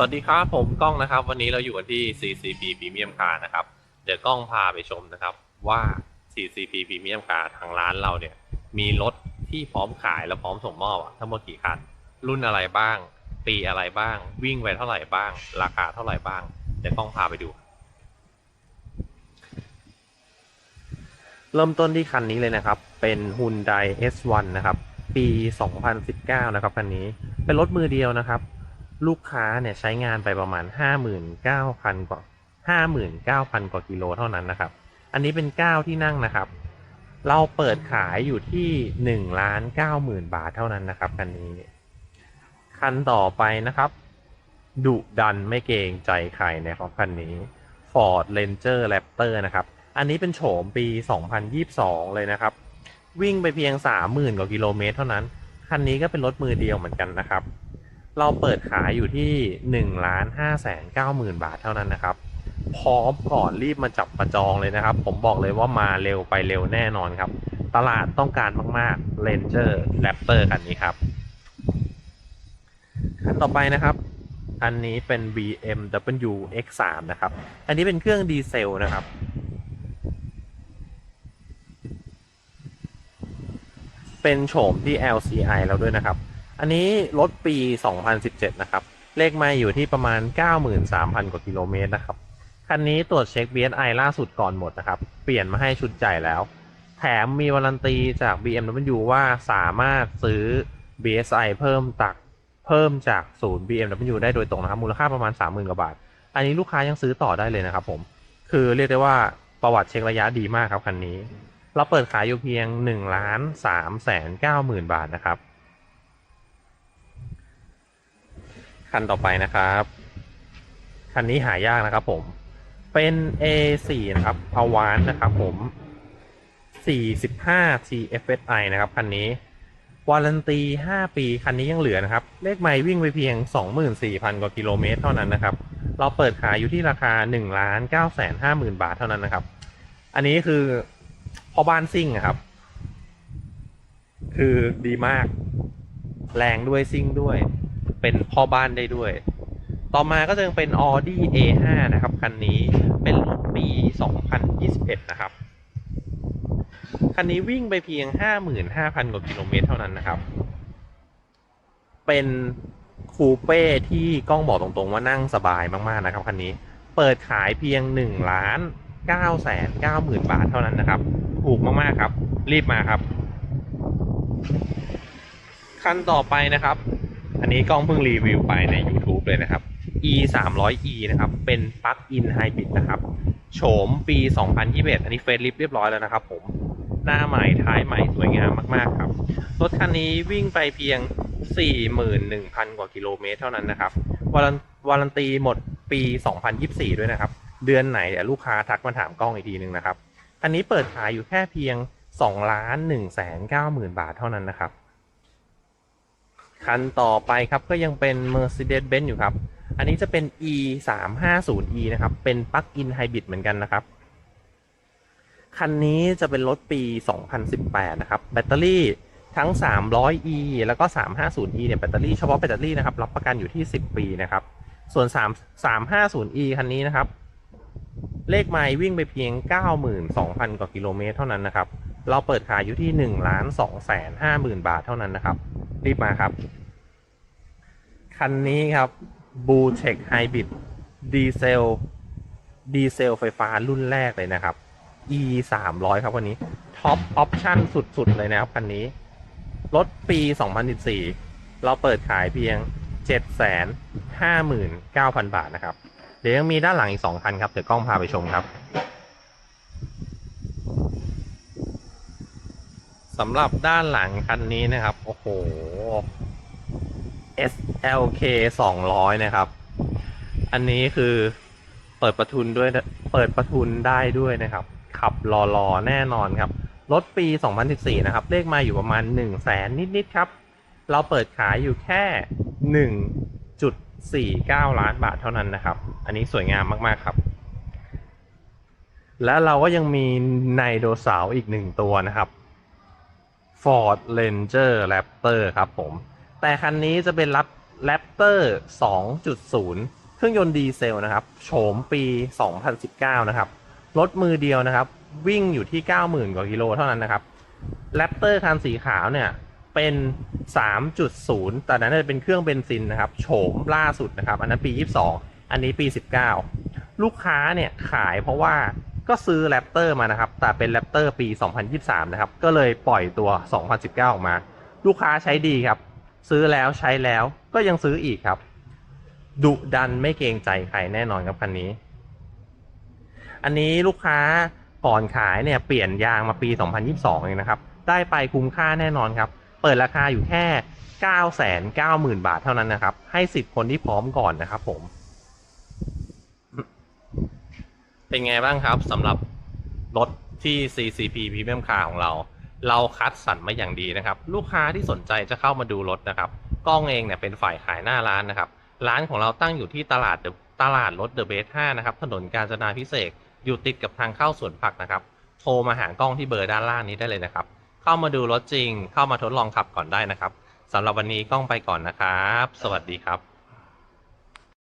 สวัสดีครับ ผมก้องนะครับ วันนี้เราอยู่กันที่ CCP Premium Car นะครับ เดี๋ยวกล้องพาไปชมนะครับว่า CCP Premium Car ทางร้านเราเนี่ย มีรถที่พร้อมขายและพร้อมส่งมอบอะทั้งหมดกี่คัน รุ่นอะไรบ้าง ปีอะไรบ้าง วิ่งไปเท่าไหร่บ้าง ราคาเท่าไหร่บ้าง เดี๋ยวกล้องพาไปดู เริ่มต้นที่คันนี้เลยนะครับ เป็น Hyundai S1 นะครับ ปี 2019 นะครับคันนี้ เป็นรถมือเดียวนะครับ ลูกค้าเนี่ยใช้งานไปประมาณ 59,000 กว่า 59,000 กว่ากิโลเท่านั้นนะครับ อันนี้เป็น 9 ที่นั่งนะครับ เราเปิดขายอยู่ที่1ล้าน90,000บาทเท่านั้นนะครับคันนี้ คันต่อไปนะครับดุดันไม่เกรงใจใครนะครับคันนี้ Ford Ranger Raptor นะครับ อันนี้เป็นโฉมปี 2022 เลยนะครับ วิ่งไปเพียง 30,000 กว่ากิโลเมตรเท่านั้น คันนี้ก็เป็นรถมือเดียวเหมือนกันนะครับ เราเปิดขายอยู่ที่1ล้าน5แสน9หมื่นบาทเท่านั้นนะครับ พร้อมก่อนรีบมาจับประจองเลยนะครับ ผมบอกเลยว่ามาเร็วไปเร็วแน่นอนครับ ตลาดต้องการมากๆ Ranger Raptor คันนี้ครับ คันต่อไปนะครับ อันนี้เป็น BMW X3 นะครับ อันนี้เป็นเครื่องดีเซลนะครับเป็นโฉมที่ LCI แล้วด้วยนะครับ อันนี้รถปี 2017 นะครับ เลขไม่อยู่ที่ประมาณ 93,000 กว่ากิโลเมตรนะครับ คันนี้ตรวจเช็ค BSI ล่าสุดก่อนหมดนะครับ เปลี่ยนมาให้ชุดใหญ่แล้ว แถมมีวารันตีจาก BMW ว่าสามารถซื้อ BSI เพิ่มตักเพิ่มจากศูนย์ BMW ได้โดยตรงนะครับมูลค่าประมาณ 30,000 กว่าบาท อันนี้ลูกค้ายังซื้อต่อได้เลยนะครับผม คือเรียกได้ว่าประวัติเช็คระยะดีมากครับคันนี้ เราเปิดขายอยู่เพียง1ล้าน3แสน9หมื่นบาทนะครับ คันต่อไปนะครับ คันนี้หายากนะครับผม เป็น A4 นะครับพาวานนะครับผม 45 TFSI นะครับ คันนี้ วารันตี 5 ปี คันนี้ยังเหลือนะครับ เลขไมล์วิ่งไปเพียง 24,000 กว่ากิโลเมตรเท่านั้นนะครับ เราเปิดขายอยู่ที่ราคา1ล้าน9แสน5หมื่นบาทเท่านั้นนะครับ อันนี้คือพอบ้านซิ่งอะครับ คือดีมาก แรงด้วยซิ่งด้วย เป็นพ่อบ้านได้ด้วย ต่อมาก็จะเป็น Audi A5 นะครับ คันนี้เป็นรถปี 2021 นะครับ คันนี้วิ่งไปเพียง 55,000 กว่ากิโลเมตรเท่านั้นนะครับ เป็นคูเป้ที่กล้องบอกตรงๆว่านั่งสบายมากๆนะครับคันนี้ เปิดขายเพียง1ล้าน9แสน9หมื่นบาทเท่านั้นนะครับ ถูกมากๆครับ รีบมาครับ คันต่อไปนะครับ นนี้กล้องเพิ่งรีวิวไปใน YouTube เลยนะครับ e 3 0 0 e นะครับ เป็นปลั๊กอินไฮบริดนะครับ โฉมปี 2021 อันนี้เฟซลิฟเรียบร้อยแล้วนะครับผม หน้าใหม่ท้ายใหม่สวยงามมาก ๆ ครับ รถคันนี้วิ่งไปเพียง 41,000 กว่ากิโลเมตรเท่านั้นนะครับ วารันวารันตีหมดปี 2024 ด้วยนะครับ เดือนไหนเดี๋ยวลูกค้าทักมาถามกล้องอีกทีหนึ่งนะครับ อันนี้เปิดขายอยู่แค่เพียง2ล้าน1แสน9หมื่นบาทเท่านั้นนะครับ คันต่อไปครับก็ยังเป็น Mercedes-Benz อยู่ครับ อันนี้จะเป็น e 3 5 0 e นะครับ เป็นปลั๊กอินไฮบริดเหมือนกันนะครับ คันนี้จะเป็นรถปี 2018 นะครับ แบตเตอรี่ทั้ง 300e แล้วก็ 350e เนี่ยแบตเตอรี่เฉพาะแบตเตอรี่นะครับ รับประกันอยู่ที่ 10 ปีนะครับ ส่วน 3 350e คันนี้นะครับ เลขไมล์วิ่งไปเพียง 92,000 กว่ากิโลเมตรเท่านั้นนะครับ เราเปิดขายอยู่ที่1ล้าน2แสน5หมื่นบาทเท่านั้นนะครับ รีบมาครับ คันนี้ครับ บูเ e คไฮบริดดีเซล ดีเซลไฟฟ้ารุ่นแรกเลยนะครับ e 3 0 0ครับวันนี้ ท็อปออปชั่นสุด ๆ เลยนะครับคันนี้ รถปี 2014 เราเปิดขายเพียง 759,000 บาทนะครับ เดี๋ยวยังมีด้านหลังอีก 2 คันครับ เดี๋ยวกล้องพาไปชมครับ สำหรับด้านหลังคันนี้นะครับ โอ้โห SLK 200 นะครับ อันนี้คือเปิดประทุนด้วยเปิดประทุนได้ด้วยนะครับ ขับรอๆแน่นอนครับ รถปี 2014 นะครับ เลขมาอยู่ประมาณ 1 0 0 0 0แสนนิด ๆ ครับ เราเปิดขายอยู่แค่ 1.49 ล้านบาทเท่านั้นนะครับ อันนี้สวยงามมาก ๆ ครับ และเราก็ยังมีไนโดเสาร์อีกหนึ่งตัวนะครับ Ford Ranger Raptor ครับผม แต่คันนี้จะเป็นรับ Raptor 2.0 เครื่องยนต์ดีเซลนะครับ โฉมปี 2019 นะครับ รถมือเดียวนะครับ วิ่งอยู่ที่ 90,000 กว่ากิโลเท่านั้นนะครับ Raptor คันสีขาวเนี่ย เป็น 3.0 แต่นั้นจะเป็นเครื่องเบนซินนะครับ โฉมล่าสุดนะครับ อันนั้นปี 22 อันนี้ปี 19 ลูกค้าเนี่ยขายเพราะว่า ก็ซื้อ Raptor มานะครับ แต่เป็น Raptor ปี 2023 นะครับ ก็เลยปล่อยตัว 2019 ออกมา ลูกค้าใช้ดีครับ ซื้อแล้วใช้แล้วก็ยังซื้ออีกครับ ดุดันไม่เกรงใจใครแน่นอนครับคันนี้ อันนี้ลูกค้าก่อนขายเนี่ยเปลี่ยนยางมาปี 2022เองนะครับ ได้ไปคุ้มค่าแน่นอนครับ เปิดราคาอยู่แค่ 990,000 บาทเท่านั้นนะครับ ให้สิทธิ์คนที่พร้อมก่อนนะครับผม เป็นไงบ้างครับสำหรับรถที่ CCP Premium Car ของเรา เราคัดสรรมาอย่างดีนะครับ ลูกค้าที่สนใจจะเข้ามาดูรถนะครับกล้องเองเนี่ยเป็นฝ่ายขายหน้าร้านนะครับ ร้านของเราตั้งอยู่ที่ตลาดตลาดรถเดอะเบส5นะครับ ถนนกาญจนาพิเศษอยู่ติดกับทางเข้าสวนผักนะครับ โทรมาหากล้องที่เบอร์ด้านล่างนี้ได้เลยนะครับ เข้ามาดูรถจริง เข้ามาทดลองขับก่อนได้นะครับสำหรับวันนี้กล้องไปก่อนนะครับ สวัสดีครับ